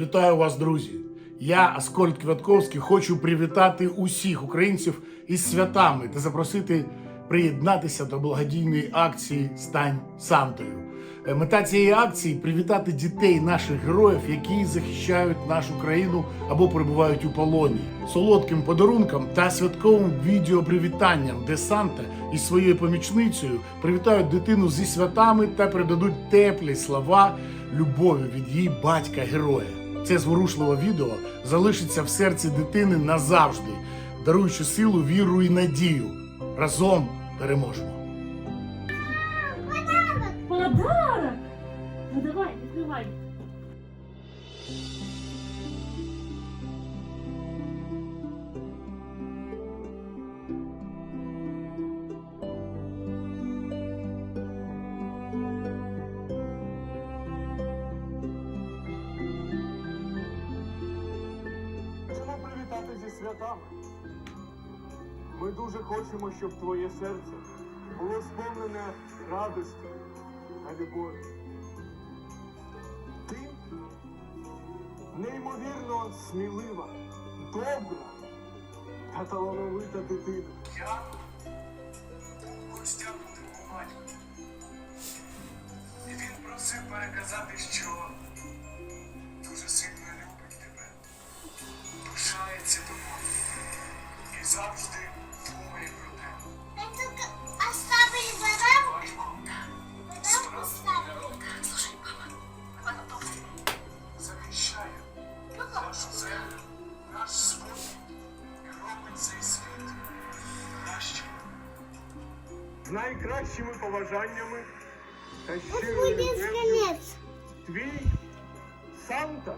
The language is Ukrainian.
Вітаю вас, друзі! Я, Аскольд Квятковський, хочу привітати усіх українців із святами та запросити приєднатися до благодійної акції Стань Сантою. Е, Мета цієї акції привітати дітей наших героїв, які захищають нашу країну або перебувають у полоні, солодким подарунком та святковим відеопривітанням, де Санта із своєю помічницею привітають дитину зі святами та передадуть теплі слова любові від її батька-героя. Це зворушливе відео залишиться в серці дитини назавжди, даруючи силу, віру і надію. Разом переможемо. Подарок! Ну давай, відкривай. Святами. Ми дуже хочемо, щоб твоє серце було сповнене радості та любові. Ти неймовірно смілива, добра та талановита дитина. Я гостя у батька. І він просив переказати, що завжди думає про тебе. Это оставили баранку? Баранку оставили. Слушай, мама. Захищає нашу землю, наш спокій і робить цей світ кращим. З найкращими побажаннями та Вот щирою мой любов'ю бесконец. твій Санта.